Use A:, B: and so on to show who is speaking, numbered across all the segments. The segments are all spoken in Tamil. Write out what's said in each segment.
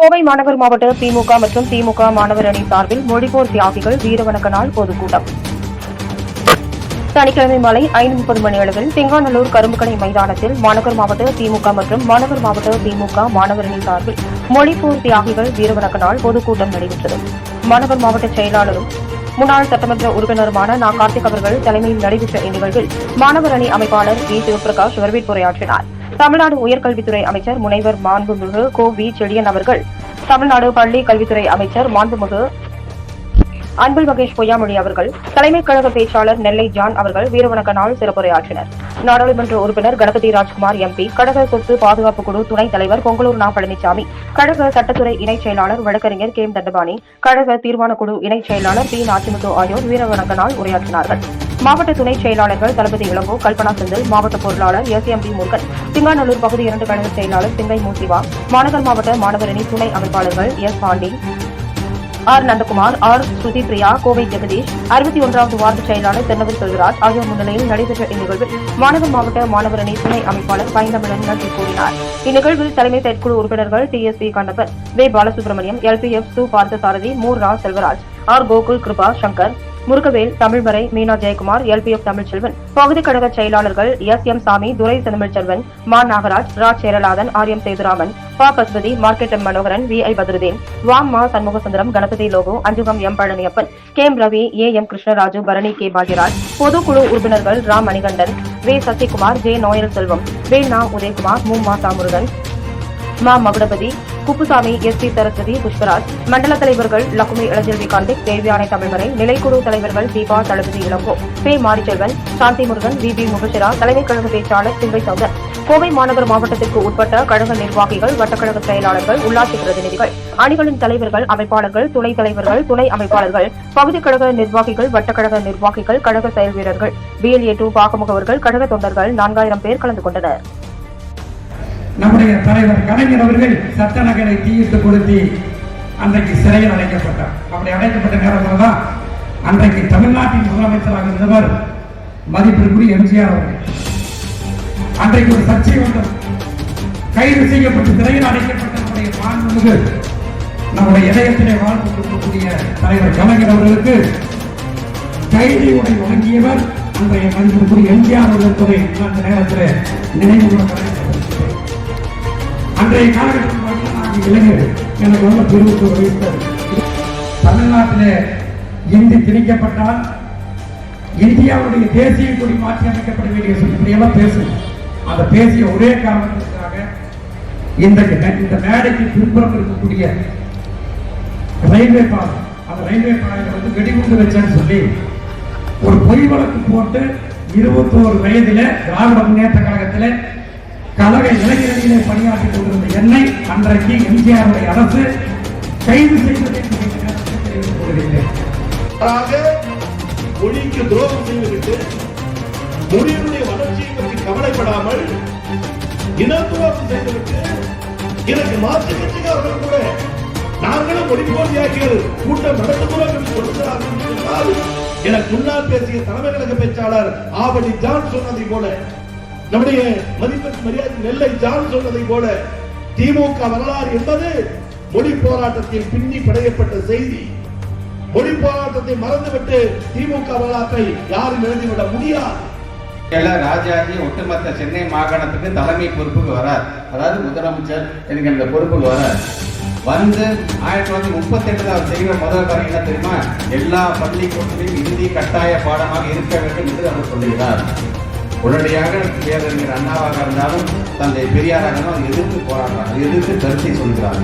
A: கோவை மாநகர் மாவட்ட திமுக மற்றும் திமுக மாணவர் அணி சார்பில் மொழிபோர் தியாகிகள் வீரவணக்க நாள் பொதுக்கூட்டம். சனிக்கிழமை மாலை ஐந்து முப்பது மணி அளவில் திங்காநல்லூர் கரும்புக்கடை மைதானத்தில் மாநகர் மாவட்ட திமுக மற்றும் மாநகர் மாவட்ட திமுக மாணவர் அணி சார்பில் மொழிப்போர் தியாகிகள் வீரவணக்க நாள் பொதுக்கூட்டம் நடைபெற்றது. மாநகர் மாவட்ட செயலாளரும் முன்னாள் சட்டமன்ற உறுப்பினருமான நா. கார்த்திக் அவர்கள் தலைமையில் நடைபெற்ற இந்நிகழ்வில் மாணவர் அணி அமைப்பாளர் வி. சிவபிரகாஷ் வரவேற்புரையாற்றினாா் தமிழ்நாடு உயர்கல்வித்துறை அமைச்சர் முனைவர் மாண்புமிகு கோ வி செழியன் அவர்கள் தமிழ்நாடு பள்ளி கல்வித்துறை அமைச்சர் மாண்புமிகு அன்பில் மகேஷ் பொய்யாமொழி அவர்கள் தலைமை கழக பேச்சாளர் நெல்லை ஜான் அவர்கள் வீரவணக்க நாள் சிறப்புரையாற்றினர். நாடாளுமன்ற உறுப்பினர் கணபதி ராஜ்குமார் எம்பி கழக சொத்து பாதுகாப்பு குழு துணைத் தலைவர் பொங்கலூர் நா பழனிசாமி கழக சட்டத்துறை இணைச் செயலாளர் வழக்கறிஞர் கே எம் தண்டபாணி கழக தீர்மான குழு இணைச் செயலாளர் பி நாச்சிமுத்து ஆகியோர் வீரவணக்க நாள் உரையாற்றினார்கள். மாவட்ட துணை செயலாளர்கள் தளபதி இளங்கோ கல்பனா செந்தில் மாவட்ட பொருளாளர் S M P Murugan Singanallur பகுதி இரண்டு கழக செயலாளர் சிங்கை மூசிவா மாநகர் மாவட்ட மாணவரணி துணை அமைப்பாளர்கள் S Pandi R Nandakumar R Shruti Priya Kovai Jagadish அறுபத்தி ஒன்றாவது வார்டு செயலாளர் தென்னவர் செல்வராஜ் ஆகியோர் முன்னிலையில் நடைபெற்ற இந்நிகழ்வில் மாநகர் மாவட்ட மாணவரணி துணை அமைப்பாளர் பைந்தமிழன் நன்றி கூறினார். இந்நிகழ்வில் தலைமை செயற்குழு உறுப்பினர்கள் டி. எஸ். பி. கண்ணப்பன் வே. பாலசுப்ரமணியம் எஃப். சு. பார்த்தசாரதி மூர் ரா. செல்வராஜ் ஆர். கோகுல் கிருபா சங்கர் முருகவேல் தமிழ்மறை மீனா ஜெயக்குமார் எல்பிஎஃப் தமிழ்ச்செல்வன். பகுதி கழக செயலாளர்கள் எஸ் எம் சாமி துரை தமிழ்ச்செல்வன் மா நாகராஜ் ராஜ் சேரலாதன் ஆர் எம் சேதுராமன் ப Pasupathi market M Manoharan V I Badruddin வாம் மா Shanmugasundaram Ganapathi logo Anjugam M Palaniappan K M Ravi A M Krishnaraju Bharani K Bhagyaraj பொதுக்குழு உறுப்பினர்கள் ராம் மணிகண்டன் வே சசிகுமார் ஜே நோயல் செல்வம் வே நா உதயகுமார் மு மா தாமுருகன் மா மகுடபதி குப்புசாமி எஸ் பி சரஸ்வதி புஷ்பராஜ் மண்டல தலைவர்கள் லக்குமி இளஞ்செல்வி கார்த்திக் தேவியானை தமிழ்மறை நிலைக்குழு தலைவர்கள் தீபா தளபதி இளங்கோ பே மாரிச்செல்வன் சாந்தி முருகன் வி பி முகசிரா தலைமை கழக பேச்சாளர் சிங்கை சௌதர். கோவை மாநகர் மாவட்டத்திற்கு உட்பட்ட கழக நிர்வாகிகள் வட்டக்கழக செயலாளர்கள் உள்ளாட்சி பிரதிநிதிகள் அணிகளின் தலைவர்கள் அமைப்பாளர்கள் துணைத் தலைவர்கள் துணை அமைப்பாளர்கள் பகுதி கழக நிர்வாகிகள் வட்டக்கழக நிர்வாகிகள் கழக செயல் வீரர்கள் பிஎல்ஏ டூ பாகமுகவர்கள் கழக தொண்டர்கள் நான்காயிரம் பேர் கலந்து கொண்டனர்.
B: நம்முடைய தலைவர் கலைஞர் அவர்கள் சட்ட தீயிட்டு கொடுத்து அன்றைக்கு சிறையில் அடைக்கப்பட்டார். அப்படி அடைக்கப்பட்ட நேரத்தில் தான் அன்றைக்கு தமிழ்நாட்டின் முதலமைச்சராக இருந்தவர் மதிப்பிற்குரிய எம்ஜிஆர் அவர்கள். அன்றைக்கு ஒரு சர்ச்சை ஒன்றும் கைது செய்யப்பட்டு சிறையில் அடைக்கப்பட்ட நம்முடைய மாண்புமிகு நம்முடைய இதயத்திலே வாழ்ந்து கொண்டிருக்கக்கூடிய தலைவர் கலைஞர் அவர்களுக்கு கைதி உடை வழங்கியவர் அன்றைய மதிப்பிற்குரிய எம்ஜிஆர் அவர்கள் என்பதை அந்த நேரத்தில் நினைவு கூற அன்றைய காலகட்டத்தில் பார்த்தீங்கன்னா நாங்கள் இளைஞர்கள் எனக்கு ரொம்ப பெருமிட்டு வயசு தமிழ்நாட்டிலே இந்தி திணிக்கப்பட்டால் இந்தியாவுடைய தேசிய கொடி மாற்றி அமைக்கப்பட வேண்டிய சூழ்நிலையெல்லாம் பேசும் அந்த பேசிய ஒரே காரணத்திற்காக இன்றைக்கு இந்த மேடைக்கு பின்புறம் இருக்கக்கூடிய ரயில்வே பாலம் அந்த ரயில்வே பாதையில வந்து வெடிகுண்டு வச்சேன்னு சொல்லி ஒரு பொய் வழக்கு போட்டு இருபத்தோரு வயதில திராவிட முன்னேற்ற கழகத்தில் கழக இளைஞர்களிலே பணியாற்றிக் கொண்டிருந்த என்னை அன்றைக்கு எம்ஜிஆருடைய அரசு கைது செய்தது
C: மொழிக்கு துரோகம் செய்துவிட்டு மொழியினுடைய வளர்ச்சியை பற்றி கவலைப்படாமல் இன செய்துவிட்டு எனக்கு மாற்று கட்சிக்காரர்கள் கூட நாங்களும் மொழி போட்டியாக்கியது கூட்டம் நடத்துகிறோம் என்று சொல்லுகிறார்கள் என்று சொன்னால் எனக்கு முன்னால் பேசிய தலைமை கழக பேச்சாளர் ஆவடி ஜான் சொன்னதை போல நம்முடைய மதிப்பிற்கு மரியாதை நெல்லை ஜான் சொன்னதை போல திமுக வரலாறு என்பது மொழி போராட்டத்தில் பின்னி படையப்பட்ட செய்தி. மொழி போராட்டத்தை மறந்துவிட்டு திமுக வரலாற்றை யாரும் எழுதிவிட முடியாது.
D: ராஜாஜி ஒட்டுமொத்த சென்னை மாகாணத்துக்கு தலைமை பொறுப்புக்கு வரார். அதாவது முதலமைச்சர் என்கின்ற பொறுப்புக்கு வரார். வந்து ஆயிரத்தி தொள்ளாயிரத்தி முப்பத்தி எட்டுல அவர் செய்கிற முதல் காரியம் என்ன தெரியுமா? எல்லா பள்ளிக்கூடத்திலும் இந்தி கட்டாய பாடமாக இருக்க வேண்டும் என்று அவர் சொல்லுகிறார். உடனடியாக பேரறிஞர் அண்ணாவாக இருந்தாலும் தந்தை பெரியாராக இருந்தாலும் எதிர்த்து போராடுறாங்க எதிர்த்து கருத்தை சொல்கிறாங்க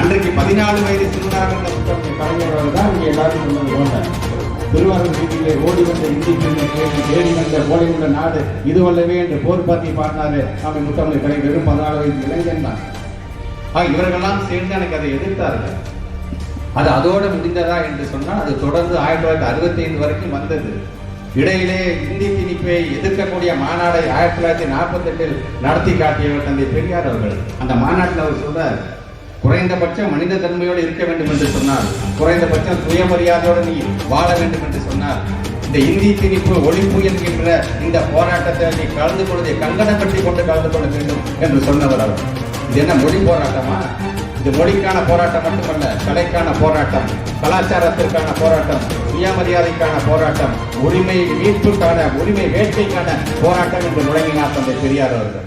D: அன்றைக்கு பதினாலு வயது சிறுவனாக இருந்த கலைஞர்கள் தான் இங்கே எல்லாரும் சொன்னது போல திருவாரூர் வீதியிலே ஓடி வந்த இந்தி பெண்ணை தேடி தேடி வந்த ஓடி உள்ள நாடு இது வல்லவே என்று போர் பாத்தி பாடினாரு நம்ம முத்தமிழ் கலை வெறும் பதினாலு வயது இளைஞன் தான். இவர்கள்லாம் சேர்ந்து எனக்கு அதை எதிர்த்தார்கள். அது அதோடு முடிந்ததா என்று சொன்னால் அது தொடர்ந்து ஆயிரத்தி தொள்ளாயிரத்தி அறுபத்தி ஐந்து வரைக்கும் வந்தது. இடையிலே இந்தி திணிப்பை எதிர்க்கக்கூடிய மாநாடை ஆயிரத்தி தொள்ளாயிரத்தி நாற்பத்தி எட்டில் நடத்தி காட்டியவர் தந்தை பெரியார் அவர்கள். அந்த மாநாட்டில் அவர் சொல்றார் குறைந்தபட்சம் மனித தன்மையோடு இருக்க வேண்டும் என்று சொன்னார் குறைந்தபட்சம் சுயமரியாதையோடு நீ வாழ வேண்டும் என்று சொன்னார் இந்த இந்தி திணிப்பு ஒழிப்பு என்கின்ற இந்த போராட்டத்தில் நீ கலந்து கொள்வதை கங்கணம் கட்டி கொண்டு கலந்து கொள்ள வேண்டும் என்று சொன்னவர் அவர். இது என்ன மொழி போராட்டமா? இது மொழிக்கான போராட்டம் மட்டுமல்ல கலைக்கான போராட்டம் கலாச்சாரத்திற்கான போராட்டம் சுயமரியாதைக்கான போராட்டம் உரிமை மீட்புக்கான உரிமை வேட்கைக்கான போராட்டம் என்று முழங்கினார் தந்தை பெரியார் அவர்கள்.